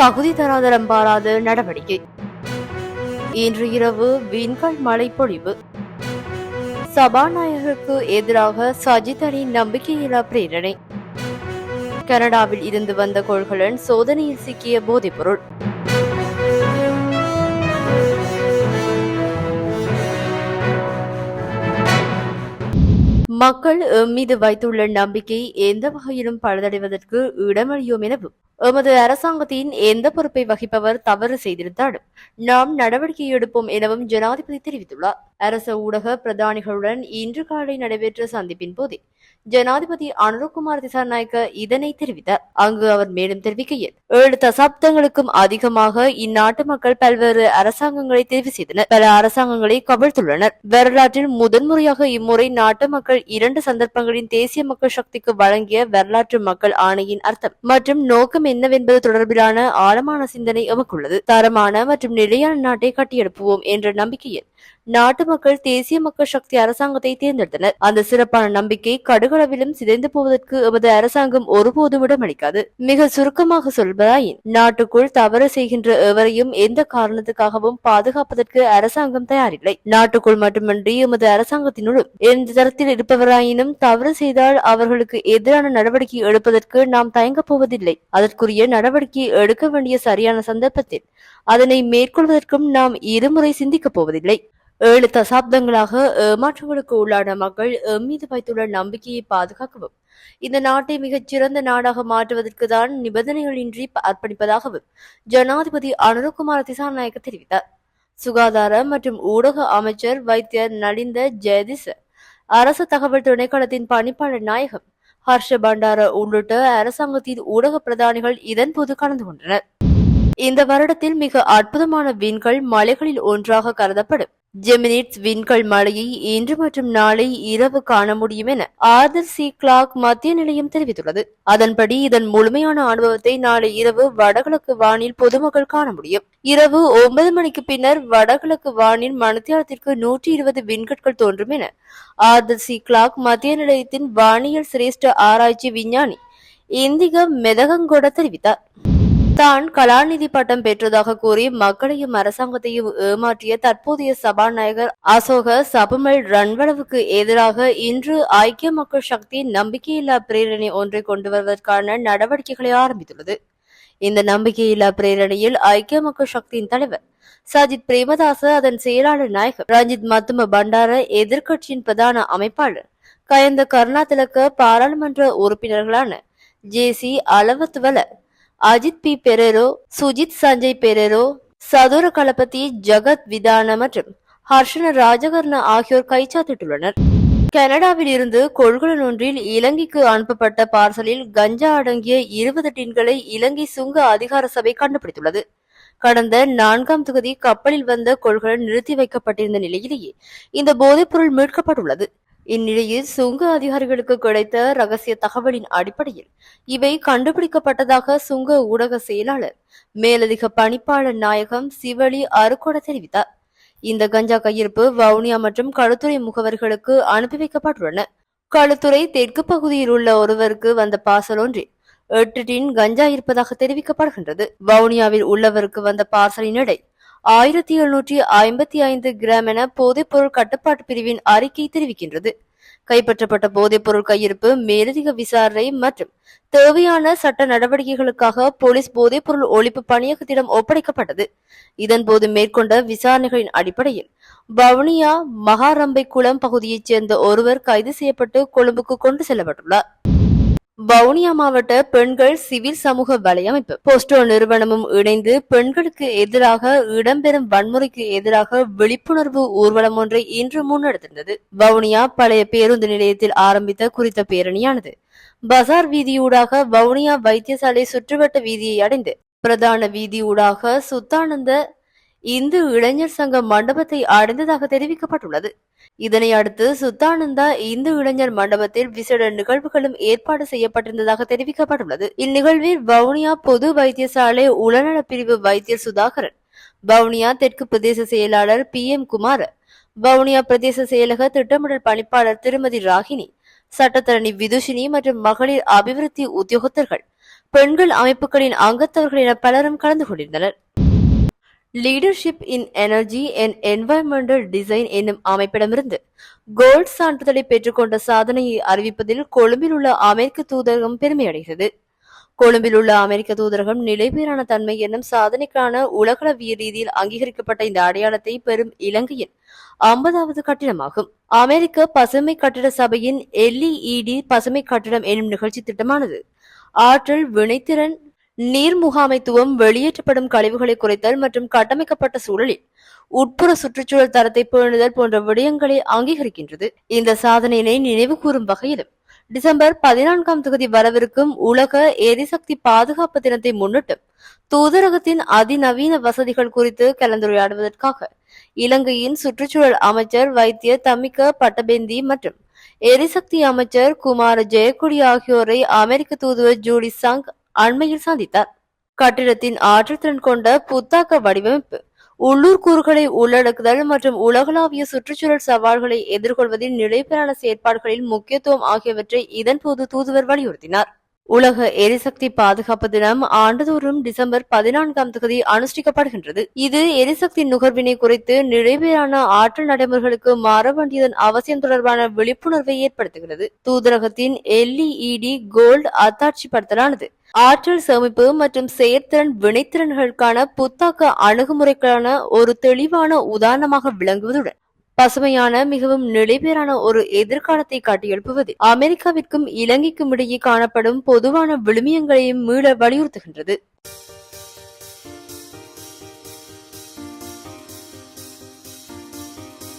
தகுதி தராதரம் பாராத நடவடிக்கை. இன்று இரவு விண்கல் மழை பொழிவு. சபாநாயகருக்கு எதிராக சஜிதரின் நம்பிக்கையில்லா பிரேரணை. கனடாவில் இருந்து வந்த கொள்கலன் சோதனையில் சிக்கிய போதைப்பொருள். மக்கள் எம் மீது வைத்துள்ள நம்பிக்கை எந்த வகையிலும் பழுதடைவதற்கு இடமளியும் எனவும் எமது அரசாங்கத்தின் எந்த பொறுப்பை வகிப்பவர் தவறு செய்திருந்தாலும் நாம் நடவடிக்கை எடுப்போம் எனவும் ஜனாதிபதி தெரிவித்துள்ளார். அரச ஊடக பிரதானிகளுடன் இன்று காலை நடைபெற்ற சந்திப்பின் போதே ஜனாதிபதி அனுரகுமார் திசாநாயக்க இதனை தெரிவித்தார். அங்கு அவர் மேலும் தெரிவிக்கையில் ஏழு தசாப்தங்களுக்கும் அதிகமாக இந்நாட்டு மக்கள் பல்வேறு அரசாங்கங்களை தெரிவு செய்தனர். பல அரசாங்கங்களை கவிழ்த்துள்ளனர். வரலாற்றில் முதன்முறையாக இம்முறை நாட்டு மக்கள் இரண்டு சந்தர்ப்பங்களின் தேசிய மக்கள் சக்திக்கு வழங்கிய வரலாற்று மக்கள் ஆணையின் அர்த்தம் மற்றும் நோக்கம் என்னவென்பது தொடர்பிலான ஆழமான சிந்தனை எமக்குள்ளது. தரமான மற்றும் நிலையான நாட்டை கட்டியெழுப்புவோம் என்ற நம்பிக்கையில் நாட்டு மக்கள் தேசிய மக்கள் சக்தி அரசாங்கத்தை தேர்ந்தெடுத்தனர். அந்த சிறப்பான நம்பிக்கை கடுகளவிலும் சிதைந்து போவதற்கு எமது அரசாங்கம் ஒருபோதும் இடமளிக்காது. மிக சுருக்கமாக சொல்வதாயின் நாட்டுக்குள் தவறு செய்கின்ற எவரையும் எந்த காரணத்துக்காகவும் பாதுகாப்பதற்கு அரசாங்கம் தயாரில்லை. நாட்டுக்குள் மட்டுமின்றி எமது அரசாங்கத்தினுள்ளும் எந்த தரத்தில் இருப்பவராயினும் தவறு செய்தால் அவர்களுக்கு எதிரான நடவடிக்கை எடுப்பதற்கு நாம் தயங்கப் போவதில்லை. அதற்குரிய நடவடிக்கை எடுக்க வேண்டிய சரியான சந்தர்ப்பத்தில் அதனை மேற்கொள்வதற்கும் நாம் இருமுறை சிந்திக்கப் போவதில்லை. ஏழு தசாப்தங்களாக ஏமாற்றங்களுக்கு உள்ளான மக்கள் மீது வைத்துள்ள நம்பிக்கையை பாதுகாக்கவும் இந்த நாட்டை மிகச் சிறந்த நாடாக மாற்றுவதற்கு தான் நிபந்தனைகளின்றி அர்ப்பணிப்பதாகவும் ஜனாதிபதி அனுரகுமார் திசாநாயக்க தெரிவித்தார். சுகாதார மற்றும் ஊடக அமைச்சர் வைத்தியர் நலிந்த ஜெயதிச அரசு தகவல் திணைக்களத்தின் பணிப்பாளர் நாயகம் ஹர்ஷ பண்டார உள்ளிட்ட அரசாங்கத்தின் ஊடக பிரதானிகள் இதன்போது கலந்து கொண்டனர். இந்த வருடத்தில் மிக அற்புதமான விண்கள் மலைகளில் ஒன்றாக கருதப்படும். ஜெமினிட்ஸ் விண்கல் மழையை இன்று மற்றும் நாளை இரவு காண முடியும் என ஆர்தர் சி கிளாக் மத்திய நிலையம் தெரிவித்துள்ளது. அதன்படி இதன் முழுமையான அனுபவத்தை நாளை இரவு வடகிழக்கு வானில் பொதுமக்கள் காண முடியும். இரவு ஒன்பது மணிக்கு பின்னர் வடகிழக்கு வானில் மணித்தியாலத்திற்கு நூற்றி இருபது விண்கற்கள் தோன்றும் என ஆர்தர் சி கிளாக் மத்திய நிலையத்தின் வானியல் சிரேஷ்ட ஆராய்ச்சி விஞ்ஞானி இந்திக மெதகங்கொட தெரிவித்தார். தான் கலாநிதி பட்டம் பெற்றதாக கூறி மக்களையும் அரசாங்கத்தையும் ஏமாற்றிய தற்போதைய சபாநாயகர் அசோக சபமல் ரன்வளவுக்கு எதிராக இன்று ஐக்கிய மக்கள் சக்தி நம்பிக்கையில்லா பிரேரணை ஒன்றை கொண்டு வருவதற்கான நடவடிக்கைகளை ஆரம்பித்துள்ளது. இந்த நம்பிக்கையில்லா பிரேரணையில் ஐக்கிய மக்கள் சக்தியின் தலைவர் சஜித் பிரேமதாச அதன் செயலாளர் நாயகர் ரஞ்சித் மத்தும பண்டார எதிர்க்கட்சியின் பிரதான அமைப்பாளர் கயந்த கருணாதிலக்க பாராளுமன்ற உறுப்பினர்களான J C Alawathuwala Ajith P Perera Sujith Sanjaya Perera Chathura Kalapathi Jagath விதான மற்றும் ஹர்ஷன ராஜகர்ண ஆகியோர் கைச்சாத்திட்டுள்ளனர் கனடாவில் இருந்து கொள்கலன் ஒன்றில் இலங்கைக்கு அனுப்பப்பட்ட பார்சலில் கஞ்சா அடங்கிய இருபது டின்களை இலங்கை சுங்க அதிகார சபை கண்டுபிடித்துள்ளது. கடந்த நான்காம் தொகுதி கப்பலில் வந்த கொள்கலன் நிறுத்தி வைக்கப்பட்டிருந்த நிலையிலேயே இந்த போதைப்பொருள் மீட்கப்பட்டுள்ளது. இந்நிலையில் சுங்க அதிகாரிகளுக்கு கிடைத்த ரகசிய தகவலின் அடிப்படையில் இவை கண்டுபிடிக்கப்பட்டதாக சுங்க ஊடக செயலாளர் மேலதிக பணிப்பாளர் நாயகம் சிவலி அருகோட தெரிவித்தார். இந்த கஞ்சா கையிருப்பு வவுனியா மற்றும் களுத்துறை முகவர்களுக்கு அனுப்பி வைக்கப்பட்டுள்ளன. களுத்துறை தெற்கு பகுதியில் உள்ள ஒருவருக்கு வந்த பார்சல் ஒன்றில் எட்டு டின் கஞ்சா இருப்பதாக தெரிவிக்கப்படுகின்றது. வவுனியாவில் உள்ளவருக்கு வந்த பார்சலின் எடை ஆயிரத்தி எழுநூற்றி ஐம்பத்தி ஐந்து கிராம் என போதைப்பொருள் கட்டுப்பாட்டு பிரிவின் அறிக்கை தெரிவிக்கின்றது. கைப்பற்றப்பட்ட போதைப்பொருள் கையிருப்பு மேலதிக விசாரணை மற்றும் தேவையான சட்ட நடவடிக்கைகளுக்காக போலீஸ் போதைப்பொருள் ஒழிப்பு பணியகத்திடம் ஒப்படைக்கப்பட்டது. இதன்போது மேற்கொண்ட விசாரணைகளின் அடிப்படையில் வவுனியா மகாரம்பை குளம் பகுதியைச் சேர்ந்த ஒருவர் கைது செய்யப்பட்டு கொழும்புக்கு கொண்டு செல்லப்பட்டுள்ளார். வவுனியா மாவட்ட பெண்கள் சிவில் சமூக வலையமைப்பு. போஸ்டோ நிறுவனமும் இணைந்து பெண்களுக்கு எதிராக இடம்பெறும் வன்முறைக்கு எதிராக விழிப்புணர்வு ஊர்வலம் ஒன்றை இன்று முன்னெடுத்திருந்தது. வவுனியா பழைய பேருந்து நிலையத்தில் ஆரம்பித்த குறித்த பேரணியானது. பசார் வீதியூடாக வவுனியா வைத்தியசாலை சுற்றுவட்ட வீதியை அடைந்து பிரதான வீதியூடாக சுத்தானந்த இந்து இளைஞர் சங்க மண்டபத்தை அடைந்ததாக தெரிவிக்கப்பட்டுள்ளது. இதனை அடுத்து சுத்தானந்தா இந்து இளைஞர் மண்டபத்தில் விசேட நிகழ்வுகளும் ஏற்பாடு செய்யப்பட்டிருந்ததாக தெரிவிக்கப்பட்டுள்ளது. இந்நிகழ்வில் வவுனியா பொது வைத்தியசாலை உளநல பிரிவு வைத்தியர் சுதாகரன் வவுனியா தெற்கு பிரதேச செயலாளர் பி எம் குமார் வவுனியா பிரதேச செயலக திட்டமிடல் பணிப்பாளர் திருமதி ராகினி சட்டத்தரணி விதுஷினி மற்றும் மகளிர் அபிவிருத்தி உத்தியோகத்தர்கள் பெண்கள் அமைப்புகளின் அங்கத்தவர்கள் என பலரும் கலந்து கொண்டிருந்தனர். Leadership in energy and environmental design என்னும் அமைப்பிடமிருந்து கோல்ட் சான்றிதழை பெற்றுக்கொண்ட சாதனையை அறிவிப்பதில் கொழும்பில் உள்ள அமெரிக்க தூதரகம் பெருமையடைகிறது. கொழும்பில் உள்ள அமெரிக்க தூதரகம் நிலைபேறான தன்மை என்னும் சாதனைக்கான உலகளவிய ரீதியில் அங்கீகரிக்கப்பட்ட இந்த அடையாளத்தை பெறும் இலங்கையின் ஐம்பதாவது கட்டிடமாகும். அமெரிக்க பசுமை கட்டிட சபையின் எல்இஇடி பசுமை கட்டிடம் என்னும் நிகழ்ச்சி திட்டமானது. ஆற்றல் வினைத்திறன் நீர் முகாமைத்துவம் வெளியேற்றப்படும் கழிவுகளை குறைத்தல் மற்றும் கட்டமைக்கப்பட்ட சூழலில் உட்புற சுற்றுச்சூழல் தரத்தை பேணுதல் போன்ற விடயங்களை அங்கீகரிக்கின்றது. இந்த சாதனையினை நினைவு கூறும் வகையிலும் டிசம்பர் பதினான்காம் தொகுதி வரவிருக்கும் உலக எரிசக்தி பாதுகாப்பு தினத்தை முன்னிட்டு தூதரகத்தின் அதிநவீன வசதிகள் குறித்து கலந்துரையாடுவதற்காக இலங்கையின் சுற்றுச்சூழல் அமைச்சர் வைத்திய தமிக்க பட்டபேந்தி மற்றும் எரிசக்தி அமைச்சர் குமார ஜெயக்குடி ஆகியோரை அமெரிக்க தூதுவர் ஜூடி சங் அண்மையில் சந்தித்தார் கட்டிடத்தின் ஆற்றல் திறன் கொண்ட புத்தாக்க வடிவமைப்பு உள்ளூர் கூறுகளை உள்ளடக்குதல் மற்றும் உலகளாவிய சுற்றுச்சூழல் சவால்களை எதிர்கொள்வதில் நிலைப்பெறான செயற்பாடுகளில் முக்கியத்துவம் ஆகியவற்றை இதன்போது தூதுவர் வலியுறுத்தினார். உலக எரிசக்தி பாதுகாப்பு தினம் ஆண்டுதோறும் டிசம்பர் பதினான்காம் தேதி அனுஷ்டிக்கப்படுகின்றது. இது எரிசக்தி நுகர்வினை குறித்து நிறைவேறான ஆற்றல் நடைமுறைகளுக்கு மாற வேண்டியதன் அவசியம் தொடர்பான விழிப்புணர்வை ஏற்படுத்துகிறது. தூதரகத்தின் எல்இஇடி கோல்டு அத்தாட்சிப்படுத்தலானது. ஆற்றல் சேமிப்பு மற்றும் செயற்திறன் வினைத்திறன்களுக்கான புத்தாக்க அணுகுமுறைக்கான ஒரு தெளிவான உதாரணமாக விளங்குவதுடன் பசுமையான மிகவும் நிலைபேறான ஒரு எதிர்காலத்தை காட்டியெழுப்புவது அமெரிக்காவிற்கும் இலங்கைக்கும் இடையே காணப்படும் பொதுவான விழுமியங்களையும் மீள வலியுறுத்துகின்றது.